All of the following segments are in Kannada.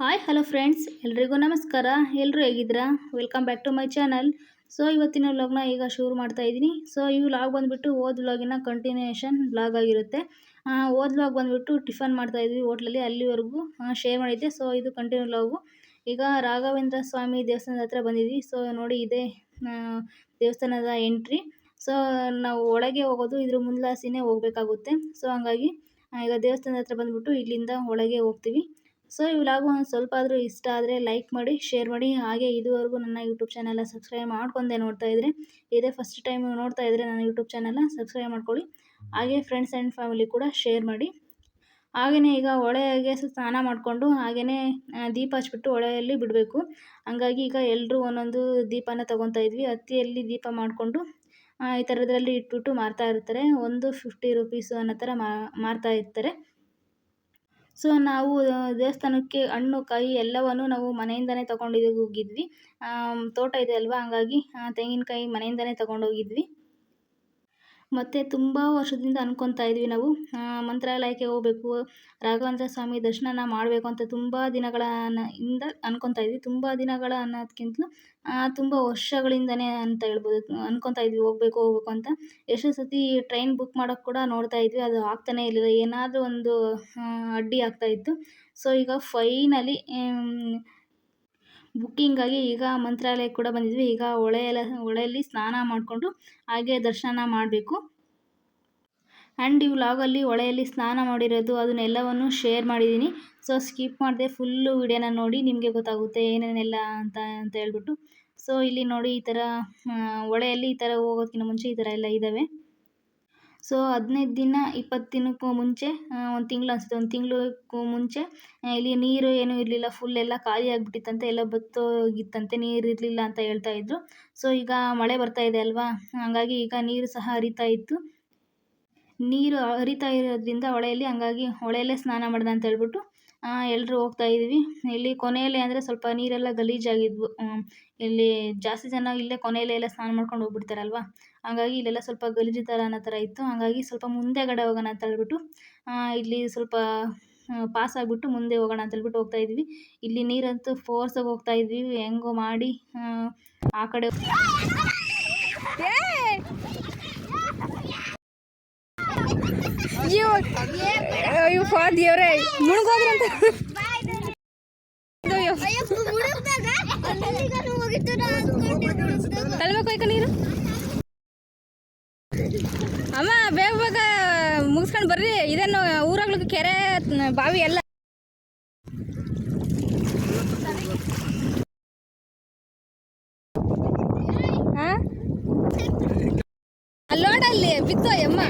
ಹಾಯ್ ಹಲೋ ಫ್ರೆಂಡ್ಸ್ ಎಲ್ರಿಗೂ ನಮಸ್ಕಾರ. ಎಲ್ಲರೂ ಹೇಗಿದ್ದೀರಾ? Welcome back to my channel so ಇವತ್ತಿನ ವ್ಲಾಗ್ನ ಈಗ ಶುರು ಮಾಡ್ತಾ ಇದ್ದೀನಿ. ಸೊ ಈ ವ್ಲಾಗ್ ಬಂದುಬಿಟ್ಟು ಓದ್ ವ್ಲಾಗಿನ ಕಂಟಿನ್ಯೂಯೇಷನ್ ವ್ಲಾಗ್ ಆಗಿರುತ್ತೆ. ಓದ್ ವ್ಲಾಗ್ ಬಂದುಬಿಟ್ಟು ಟಿಫನ್ ಮಾಡ್ತಾ ಇದ್ವಿ ಹೋಟ್ಲಲ್ಲಿ ಅಲ್ಲಿವರೆಗೂ ಶೇರ್ ಮಾಡಿದ್ದೆ. ಸೊ ಇದು ಕಂಟಿನ್ಯೂ ವ್ಲಾಗು ಈಗ ರಾಘವೇಂದ್ರ ಸ್ವಾಮಿ ದೇವಸ್ಥಾನದ ಹತ್ರ ಬಂದಿದ್ವಿ. ಸೊ ನೋಡಿ ಇದೇ ದೇವಸ್ಥಾನದ ಎಂಟ್ರಿ ಸೊ ನಾವು ಒಳಗೆ ಹೋಗೋದು ಇದ್ರ ಮುಂದ್ಲಾಸಿನೇ ಹೋಗಬೇಕಾಗುತ್ತೆ. ಸೊ ಹಂಗಾಗಿ ಈಗ ದೇವಸ್ಥಾನದ ಹತ್ರ ಬಂದುಬಿಟ್ಟು ಇಲ್ಲಿಂದ ಒಳಗೆ ಹೋಗ್ತೀವಿ. ಸೊ ಈ ಒಂದು ಸ್ವಲ್ಪ ಆದರೂ ಇಷ್ಟ ಆದರೆ ಲೈಕ್ ಮಾಡಿ ಶೇರ್ ಮಾಡಿ. ಹಾಗೆ ಇದುವರೆಗೂ ನನ್ನ ಯೂಟ್ಯೂಬ್ ಚಾನಲ್ನ ಸಬ್ಸ್ಕ್ರೈಬ್ ಮಾಡ್ಕೊಂಡೆ ನೋಡ್ತಾ ಇದ್ದರೆ ಇದೇ ಫಸ್ಟ್ ಟೈಮ್ ನೋಡ್ತಾ ಇದ್ದರೆ ನನ್ನ ಯೂಟ್ಯೂಬ್ ಚಾನಲ್ನ ಸಬ್ಸ್ಕ್ರೈಬ್ ಮಾಡ್ಕೊಳ್ಳಿ. ಹಾಗೆ ಫ್ರೆಂಡ್ಸ್ ಆ್ಯಂಡ್ ಫ್ಯಾಮಿಲಿ ಕೂಡ ಶೇರ್ ಮಾಡಿ. ಹಾಗೆಯೇ ಈಗ ಹೊಳೆಗೆ ಸ್ನಾನ ಮಾಡಿಕೊಂಡು ಹಾಗೆಯೇ ದೀಪ ಹಚ್ಬಿಟ್ಟು ಹೊಳೆಯಲ್ಲಿ ಬಿಡಬೇಕು. ಹಂಗಾಗಿ ಈಗ ಎಲ್ಲರೂ ಒಂದೊಂದು ದೀಪನ ತೊಗೊತಾ ಇದ್ವಿ. ಹತ್ತಿಯಲ್ಲಿ ದೀಪ ಮಾಡಿಕೊಂಡು ಈ ಥರದ್ರಲ್ಲಿ ಇಟ್ಬಿಟ್ಟು ಮಾರ್ತಾ ಇರ್ತಾರೆ. ಒಂದು ಫಿಫ್ಟಿ ರುಪೀಸು ಅನ್ನೋ ಥರ ಮಾರ್ತಾ ಇರ್ತಾರೆ. ಸೊ ನಾವು ದೇವಸ್ಥಾನಕ್ಕೆ ಹಣ್ಣು, ಕಾಯಿ ಎಲ್ಲವನ್ನು ನಾವು ಮನೆಯಿಂದಲೇ ತಗೊಂಡು ಹೋಗಿದ್ವಿ. ತೋಟ ಇದೆ ಅಲ್ವಾ? ಹಂಗಾಗಿ ತೆಂಗಿನಕಾಯಿ ತೆಂಗಿನಕಾಯಿ ತಗೊಂಡು ತಗೊಂಡೋಗಿದ್ವಿ. ಮತ್ತು ತುಂಬ ವರ್ಷದಿಂದ ಅನ್ಕೊತಾ ಇದ್ವಿ ನಾವು. ಮಂತ್ರಾಲಯಕ್ಕೆ ಹೋಗಬೇಕು ರಾಘವೇಂದ್ರ ಸ್ವಾಮಿ ದರ್ಶನನ ಮಾಡಬೇಕು ಅಂತ ತುಂಬ ದಿನಗಳ ಇಂದ ಅನ್ಕೊತಾ ಇದ್ವಿ. ತುಂಬ ದಿನಗಳ ಅನ್ನೋದಕ್ಕಿಂತಲೂ ತುಂಬ ವರ್ಷಗಳಿಂದನೇ ಅಂತ ಹೇಳ್ಬೋದು. ಅನ್ಕೊತಾ ಇದ್ವಿ, ಹೋಗ್ಬೇಕು ಹೋಗ್ಬೇಕು ಅಂತ. ಎಷ್ಟೋ ಸತಿ ಟ್ರೈನ್ ಬುಕ್ ಮಾಡೋಕ್ಕೆ ಕೂಡ ನೋಡ್ತಾ ಇದ್ವಿ. ಅದು ಆಗ್ತಾನೇ ಇರಲಿಲ್ಲ. ಏನಾದರೂ ಒಂದು ಅಡ್ಡಿ ಆಗ್ತಾ ಇತ್ತು. ಸೊ, ಈಗ ಫೈನಲಿ ಬುಕ್ಕಿಂಗ್ ಆಗಿ ಈಗ ಮಂತ್ರಾಲಯಕ್ಕೆ ಕೂಡ ಬಂದಿದ್ವಿ. ಈಗ ಹೊಳೆಯಲ್ಲ ಹೊಳೆಯಲ್ಲಿ ಸ್ನಾನ ಮಾಡಿಕೊಂಡು ಹಾಗೆ ದರ್ಶನ ಮಾಡಬೇಕು. ಆ್ಯಂಡ್ ಈ ವ್ಲಾಗಲ್ಲಿ ಹೊಳೆಯಲ್ಲಿ ಸ್ನಾನ ಮಾಡಿರೋದು, ಅದನ್ನೆಲ್ಲವನ್ನು ಶೇರ್ ಮಾಡಿದ್ದೀನಿ. ಸೊ, ಸ್ಕಿಪ್ ಮಾಡಿದೆ ಫುಲ್ಲು ವಿಡಿಯೋನ ನೋಡಿ ನಿಮಗೆ ಗೊತ್ತಾಗುತ್ತೆ ಏನೇನೆಲ್ಲ ಅಂತ ಅಂತ ಹೇಳ್ಬಿಟ್ಟು. ಸೊ, ಇಲ್ಲಿ ನೋಡಿ ಈ ಥರ ಹೊಳೆಯಲ್ಲಿ ಈ ಥರ ಹೋಗೋದಕ್ಕಿಂತ ಮುಂಚೆ ಈ ಥರ ಎಲ್ಲ ಇದ್ದಾವೆ. ಸೊ ಹದಿನೈದು ದಿನ ಇಪ್ಪತ್ತು ದಿನಕ್ಕೂ ಮುಂಚೆ ಒಂದು ತಿಂಗಳು ಅನಿಸುತ್ತೆ. ಒಂದು ತಿಂಗಳಕ್ಕೂ ಮುಂಚೆ ಇಲ್ಲಿ ನೀರು ಏನೂ ಇರಲಿಲ್ಲ. ಫುಲ್ ಎಲ್ಲ ಖಾಲಿ ಆಗಿಬಿಟ್ಟಿತ್ತಂತೆ. ಎಲ್ಲ ಬತ್ತೋಗಿತ್ತಂತೆ. ನೀರು ಇರಲಿಲ್ಲ ಅಂತ ಹೇಳ್ತಾ ಇದ್ದರು ಸೊ ಈಗ ಮಳೆ ಬರ್ತಾ ಇದೆ ಅಲ್ವಾ? ಹಾಗಾಗಿ ಈಗ ನೀರು ಸಹ ಹರಿತಾ ಇತ್ತು. ನೀರು ಹರಿತಾ ಇರೋದ್ರಿಂದ ಹೊಳೆಯಲ್ಲಿ ಹಂಗಾಗಿ ಹೊಳೆಯಲ್ಲೇ ಸ್ನಾನ ಮಾಡ್ದೆ ಅಂತ ಹೇಳ್ಬಿಟ್ಟು ಎಲ್ಲರೂ ಹೋಗ್ತಾ ಇದ್ವಿ. ಇಲ್ಲಿ ಕೊನೆಯಲ್ಲಿ ಅಂದರೆ ಸ್ವಲ್ಪ ನೀರೆಲ್ಲ ಗಲೀಜಾಗಿದ್ವು. ಇಲ್ಲಿ ಜಾಸ್ತಿ ಜನ ಇಲ್ಲೇ ಕೊನೆಯಲ್ಲೇ ಎಲ್ಲ ಸ್ನಾನ ಮಾಡ್ಕೊಂಡು ಹೋಗ್ಬಿಡ್ತಾರಲ್ವ? ಹಾಗಾಗಿ ಇಲ್ಲೆಲ್ಲ ಸ್ವಲ್ಪ ಗಲೀಜು ಥರ ಅನ್ನೋ ಥರ ಇತ್ತು. ಹಾಗಾಗಿ ಸ್ವಲ್ಪ ಮುಂದೆ ಮುಂದೆಗಡೆ ಹೋಗೋಣ ಅಂತ ಹೇಳ್ಬಿಟ್ಟು ಇಲ್ಲಿ ಸ್ವಲ್ಪ ಪಾಸ್ ಆಗಿಬಿಟ್ಟು ಮುಂದೆ ಹೋಗೋಣ ಅಂತ ಹೇಳ್ಬಿಟ್ಟು ಹೋಗ್ತಾ ಇದ್ವಿ. ಇಲ್ಲಿ ನೀರಂತೂ ಫೋರ್ಸಾಗಿ ಹೋಗ್ತಾ ಇದ್ವಿ. ಹೆಂಗೋ ಮಾಡಿ, ಆ ಕಡೆ ಅಯ್ಯೋ ಅಯ್ಯೋ ಫಾ ದೇವ್ರೆ ಮುಳುಗೋದ್ರಂತ ತಲ್ಬೇಕು ಈಗ ನೀರು ಅಮ್ಮ, ಬೇಗ ಬೇಗ ಮುಗಿಸ್ಕೊಂಡು ಬರ್ರಿ. ಇದೇನು ಊರಾಗ್ಲಿಕ್ಕೆ ಕೆರೆ, ಬಾವಿ ಎಲ್ಲ ಅಲ್ಲೋಡಲ್ಲಿ ಬಿತ್ತು ಅಮ್ಮ.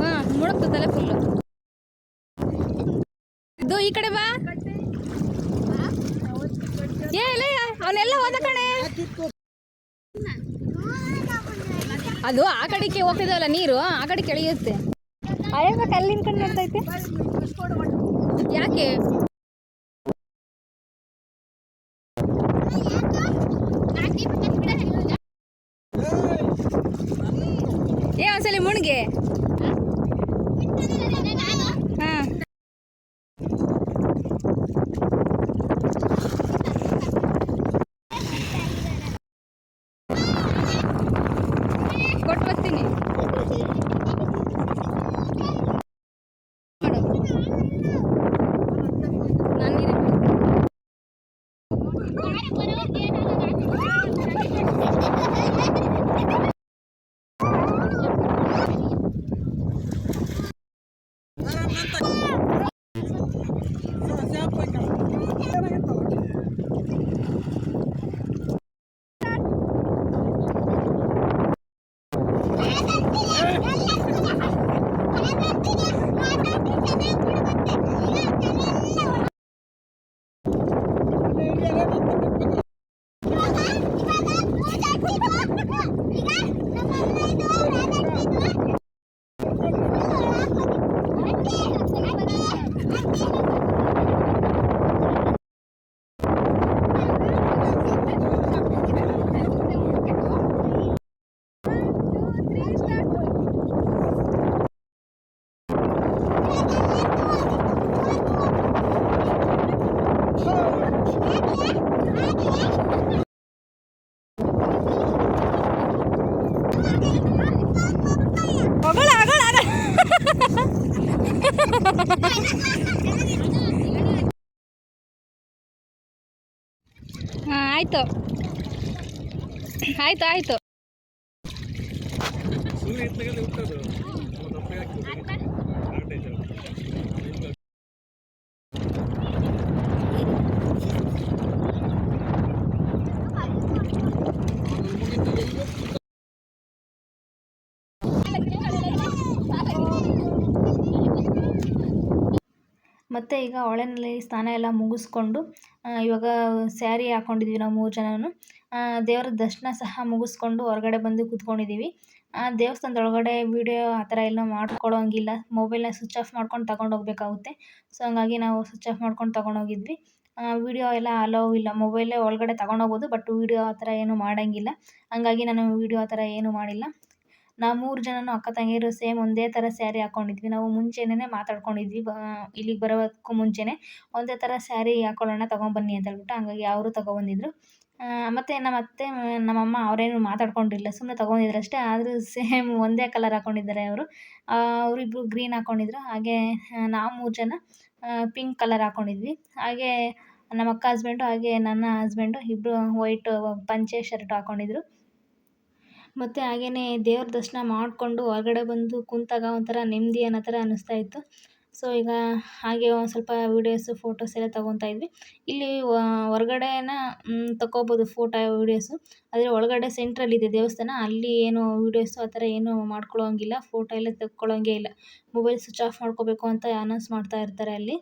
ಹಾ ಮುಳುಗ್ತು ತಲೆ ಫುಲ್ಲು ಇದು ಈ ಕಡೆ ಬಾ. ಏ ಇಲ್ಲ ಅವನೆಲ್ಲ ಹೋದ ಕಣೆ ಅದು ಆ ಕಡೆಗೆ ಹೋಗ್ತಿದವಲ್ಲ ನೀರು ಆ ಕಡೆ ಕೆಳೆಯುತ್ತೆ ಕಲ್ಲಿನ ಕಣ್ಣು ನೋಡ್ತೈತೆ ಯಾಕೆ? ಹಾಂ ಆಯಿತು. ಆಯಿತು ಆಯಿತು. ಮತ್ತು ಈಗ ಹೊಳೆನಲ್ಲಿ ಸ್ನಾನ ಎಲ್ಲ ಮುಗಿಸ್ಕೊಂಡು ಇವಾಗ ಸ್ಯಾರಿ ಹಾಕ್ಕೊಂಡಿದ್ವಿ ನಾವು ಮೂರು ಜನನು. ದೇವರ ದರ್ಶನ ಸಹ ಮುಗಿಸ್ಕೊಂಡು ಹೊರಗಡೆ ಬಂದು ಕೂತ್ಕೊಂಡಿದ್ದೀವಿ ಆ ದೇವಸ್ಥಾನದ ಒಳಗಡೆ ವೀಡಿಯೋ ಆ ಥರ ಎಲ್ಲ ಮಾಡ್ಕೊಳ್ಳೋಂಗಿಲ್ಲ. ಮೊಬೈಲ್ನ ಸ್ವಿಚ್ ಆಫ್ ಮಾಡ್ಕೊಂಡು ತಗೊಂಡು ಹೋಗಬೇಕಾಗುತ್ತೆ. ಸೊ ಹಂಗಾಗಿ ನಾವು ಸ್ವಿಚ್ ಆಫ್ ಮಾಡ್ಕೊಂಡು ತಗೊಂಡೋಗಿದ್ವಿ ವೀಡಿಯೋ ಎಲ್ಲ ಅಲೋ ಇಲ್ಲ. ಮೊಬೈಲೇ ಒಳಗಡೆ ತಗೊಂಡೋಗ್ಬೋದು ಬಟ್ ವೀಡಿಯೋ ಆ ಥರ ಏನೂ ಮಾಡೋಂಗಿಲ್ಲ. ಹಂಗಾಗಿ ನಾನು ವೀಡಿಯೋ ಆ ಥರ ಏನೂ ಮಾಡಿಲ್ಲ. ನಾವು ಮೂರು ಜನನು ಅಕ್ಕ ತಂಗಿಯರು ಸೇಮ್ ಒಂದೇ ಥರ ಸ್ಯಾರಿ ಹಾಕ್ಕೊಂಡಿದ್ವಿ ನಾವು ಮುಂಚೆನೇ ಮಾತಾಡ್ಕೊಂಡಿದ್ವಿ. ಇಲ್ಲಿಗೆ ಬರೋದಕ್ಕೂ ಮುಂಚೆನೇ ಒಂದೇ ಥರ ಸ್ಯಾರಿ ಹಾಕ್ಕೊಳ್ಳೋಣ ತಗೊಂಬನ್ನಿ ಅಂತ ಹೇಳ್ಬಿಟ್ಟು ಹಂಗಾಗಿ ಅವರು ತೊಗೊಬಂದಿದ್ರು. ಮತ್ತು ನಮ್ಮ ಅತ್ತೆ, ನಮ್ಮಮ್ಮ ಅವರೇನು ಮಾತಾಡ್ಕೊಂಡಿಲ್ಲ. ಸುಮ್ಮನೆ ತೊಗೊಂಡಿದ್ರು ಅಷ್ಟೇ ಆದರೂ ಸೇಮ್ ಒಂದೇ ಕಲರ್ ಹಾಕ್ಕೊಂಡಿದ್ದಾರೆ ಅವರು. ಅವರಿಬ್ಬರು ಗ್ರೀನ್ ಹಾಕ್ಕೊಂಡಿದ್ರು ಹಾಗೆ ನಾವು ಮೂರು ಜನ ಪಿಂಕ್ ಕಲರ್ ಹಾಕ್ಕೊಂಡಿದ್ವಿ ಹಾಗೆ ನಮ್ಮ ಅಕ್ಕ ಹಸ್ಬೆಂಡು, ಹಾಗೆ ನನ್ನ ಹಸ್ಬೆಂಡು ಇಬ್ಬರು ವೈಟ್, ಪಂಚೆ ಶರ್ಟ್ ಹಾಕ್ಕೊಂಡಿದ್ರು ಮತ್ತು ಹಾಗೆಯೇ ದೇವ್ರ ದರ್ಶನ ಮಾಡಿಕೊಂಡು ಹೊರಗಡೆ ಬಂದು ಕುಂತಾಗ ಒಂಥರ ನೆಮ್ಮದಿ ಅನ್ನೋ ಥರ ಅನ್ನಿಸ್ತಾ ಇತ್ತು. ಸೊ ಈಗ ಹಾಗೆ ಒಂದು ಸ್ವಲ್ಪ ವೀಡಿಯೋಸು ಫೋಟೋಸ್ ಎಲ್ಲ ತಗೊತಾ ಇದ್ವಿ. ಇಲ್ಲಿ ಹೊರ್ಗಡೆನ ತಗೋಬೋದು ಫೋಟೋ ವೀಡಿಯೋಸು ಆದರೆ ಒಳಗಡೆ ಸೆಂಟ್ರಲ್ಲಿದೆ ದೇವಸ್ಥಾನ. ಅಲ್ಲಿ ಏನು ವೀಡಿಯೋಸು ಆ ಥರ ಏನೂ ಮಾಡ್ಕೊಳ್ಳೋಂಗಿಲ್ಲ ಫೋಟೋ ಎಲ್ಲ ತಗೊಳ್ಳೋಂಗೇ ಇಲ್ಲ. ಮೊಬೈಲ್ ಸ್ವಿಚ್ ಆಫ್ ಮಾಡ್ಕೋಬೇಕು ಅಂತ ಅನೌನ್ಸ್ ಮಾಡ್ತಾ ಇರ್ತಾರೆ ಅಲ್ಲಿ.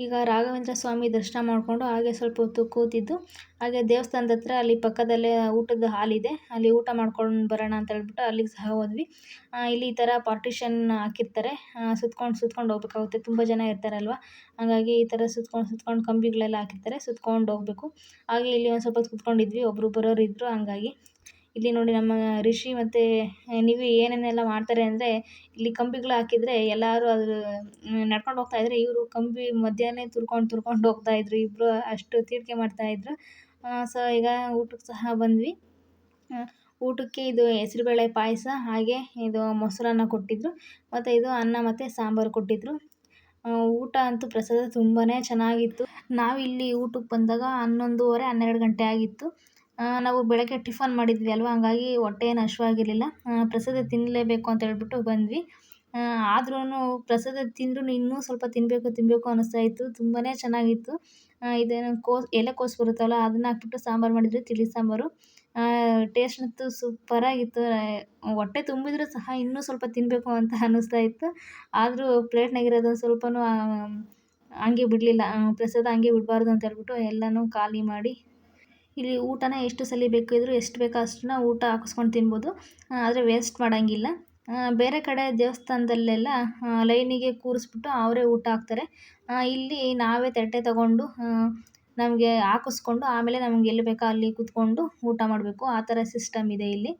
ಈಗ ರಾಘವೇಂದ್ರ ಸ್ವಾಮಿ ದರ್ಶನ ಮಾಡಿಕೊಂಡು ಹಾಗೆ ಸ್ವಲ್ಪ ಹೊತ್ತು ಕೂತಿದ್ದು. ಹಾಗೆ ದೇವಸ್ಥಾನದ ಹತ್ರ ಅಲ್ಲಿ ಪಕ್ಕದಲ್ಲೇ ಊಟದ ಹಾಲಿದೆ ಅಲ್ಲಿ ಊಟ ಮಾಡ್ಕೊಂಡು ಬರೋಣ ಅಂತ ಹೇಳ್ಬಿಟ್ಟು ಅಲ್ಲಿಗೆ ಸಹ ಹೋದ್ವಿ. ಇಲ್ಲಿ ಈ ಥರ ಪಾರ್ಟಿಷನ್ ಹಾಕಿರ್ತಾರೆ. ಸುತ್ಕೊಂಡು ಸುತ್ಕೊಂಡು ಹೋಗ್ಬೇಕಾಗುತ್ತೆ. ತುಂಬ ಜನ ಇರ್ತಾರಲ್ವ? ಹಾಗಾಗಿ ಈ ಥರ ಸುತ್ಕೊಂಡು ಸುತ್ಕೊಂಡು ಕಂಬಿಗಳೆಲ್ಲ ಹಾಕಿರ್ತಾರೆ. ಸುತ್ಕೊಂಡು ಹೋಗಬೇಕು. ಹಾಗೆ ಇಲ್ಲಿ ಒಂದು ಸ್ವಲ್ಪ ಹೊತ್ತು ಕುತ್ಕೊಂಡಿದ್ವಿ. ಒಬ್ಬರು ಬರೋರು ಇದ್ದರು ಹಂಗಾಗಿ ಇಲ್ಲಿ ನೋಡಿ ನಮ್ಮ ರಿಷಿ ಮತ್ತು ನಿವಿ ಏನೇನೆಲ್ಲ ಮಾಡ್ತಾರೆ ಅಂದರೆ, ಇಲ್ಲಿ ಕಂಬಿಗಳು ಹಾಕಿದ್ರೆ ಎಲ್ಲರೂ ಅದು ನಡ್ಕೊಂಡು ಹೋಗ್ತಾಯಿದ್ರೆ ಇವರು ಕಂಬಿ ಮಧ್ಯಾಹ್ನ ತುರ್ಕೊಂಡು ತುರ್ಕೊಂಡು ಹೋಗ್ತಾಯಿದ್ರು ಇಬ್ಬರು ಅಷ್ಟು ತೀರ್ಕೆ ಮಾಡ್ತಾಯಿದ್ರು ಸೊ ಈಗ ಊಟಕ್ಕೆ ಸಹ ಬಂದ್ವಿ. ಊಟಕ್ಕೆ ಇದು ಹೆಸ್ರುಬೇಳೆ ಪಾಯಸ, ಹಾಗೆ ಇದು ಮೊಸರನ್ನ ಕೊಟ್ಟಿದ್ದರು ಮತ್ತು ಇದು ಅನ್ನ ಮತ್ತು ಸಾಂಬಾರು ಕೊಟ್ಟಿದ್ದರು ಊಟ ಅಂತೂ ಪ್ರಸಾದ ತುಂಬಾ ಚೆನ್ನಾಗಿತ್ತು. ನಾವಿಲ್ಲಿ ಊಟಕ್ಕೆ ಬಂದಾಗ ಹನ್ನೊಂದುವರೆ ಹನ್ನೆರಡು ಗಂಟೆ ಆಗಿತ್ತು. ನಾವು ಬೆಳಗ್ಗೆ ಟಿಫನ್ ಮಾಡಿದ್ವಿ ಅಲ್ವಾ? ಹಂಗಾಗಿ ಹೊಟ್ಟೆ ಏನು ಹಶುವಾಗಿರಲಿಲ್ಲ ಪ್ರಸಾದ ತಿನ್ನಲೇಬೇಕು ಅಂತ ಹೇಳ್ಬಿಟ್ಟು ಬಂದ್ವಿ. ಆದ್ರೂ ಪ್ರಸಾದ ತಿಂದ್ರೂ ಇನ್ನೂ ಸ್ವಲ್ಪ ತಿನ್ನಬೇಕು ತಿನ್ನಬೇಕು ಅನ್ನಿಸ್ತಾ ಇತ್ತು. ತುಂಬಾ ಚೆನ್ನಾಗಿತ್ತು. ಇದೇನು ಕೋಸು ಎಲೆಕೋಸು ಬರುತ್ತಲ್ಲ, ಅದನ್ನ ಹಾಕ್ಬಿಟ್ಟು ಸಾಂಬಾರು ಮಾಡಿದ್ರು ತಿಳಿ ಸಾಂಬಾರು. ಟೇಸ್ಟ್ ಅಂತೂ ಸೂಪರಾಗಿತ್ತು. ಹೊಟ್ಟೆ ತುಂಬಿದರೂ ಸಹ ಇನ್ನೂ ಸ್ವಲ್ಪ ತಿನ್ನಬೇಕು ಅಂತ ಅನ್ನಿಸ್ತಾ ಇತ್ತು. ಆದರೂ ಪ್ಲೇಟ್ನಾಗಿರೋದು ಸ್ವಲ್ಪನೂ ಹಂಗೆ ಬಿಡಲಿಲ್ಲ. ಪ್ರಸಾದ ಹಂಗೆ ಬಿಡಬಾರ್ದು ಅಂತ ಹೇಳ್ಬಿಟ್ಟು ಎಲ್ಲನೂ ಖಾಲಿ ಮಾಡಿ ಇಲ್ಲಿ ಊಟನ ಎಷ್ಟು ಸಲ ಬೇಕಿದ್ದರೂ ಎಷ್ಟು ಬೇಕೋ ಅಷ್ಟನ್ನ ಊಟ ಹಾಕಿಸ್ಕೊಂಡು ತಿನ್ಬೋದು. ಆದರೆ ವೇಸ್ಟ್ ಮಾಡೋಂಗಿಲ್ಲ. ಬೇರೆ ಕಡೆ ದೇವಸ್ಥಾನದಲ್ಲೆಲ್ಲ ಲೈನಿಗೆ ಕೂರಿಸ್ಬಿಟ್ಟು ಅವರೇ ಊಟ ಹಾಕ್ತಾರೆ. ಇಲ್ಲಿ ನಾವೇ ತಟ್ಟೆ ತಗೊಂಡು ನಮಗೆ ಹಾಕಿಸ್ಕೊಂಡು ಆಮೇಲೆ ನಮ್ಗೆ ಎಲ್ಲಿ ಬೇಕೋ ಅಲ್ಲಿ ಕೂತ್ಕೊಂಡು ಊಟ ಮಾಡಬೇಕು. ಆ ಥರ ಸಿಸ್ಟಮ್ ಇದೆ ಇಲ್ಲಿ.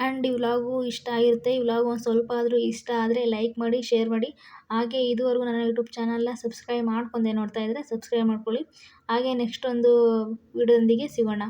ಆ್ಯಂಡ್ ಈ ವ್ಲಾಗು ಇಷ್ಟ ಆಗಿರುತ್ತೆ ಈ ವ್ಲಾಗ್ ಒಂದು ಸ್ವಲ್ಪ ಆದರೂ ಇಷ್ಟ ಆದರೆ ಲೈಕ್ ಮಾಡಿ ಶೇರ್ ಮಾಡಿ. ಹಾಗೆ ಇದುವರೆಗೂ ನನ್ನ ಯೂಟ್ಯೂಬ್ ಚಾನಲ್ನ ಸಬ್ಸ್ಕ್ರೈಬ್ ಮಾಡ್ಕೊಂಡೆ ನೋಡ್ತಾ ಇದ್ದರೆ ಸಬ್ಸ್ಕ್ರೈಬ್ ಮಾಡ್ಕೊಳ್ಳಿ. ಹಾಗೆ ನೆಕ್ಸ್ಟ್ ಒಂದು ವಿಡಿಯೋದೊಂದಿಗೆ ಸಿಗೋಣ.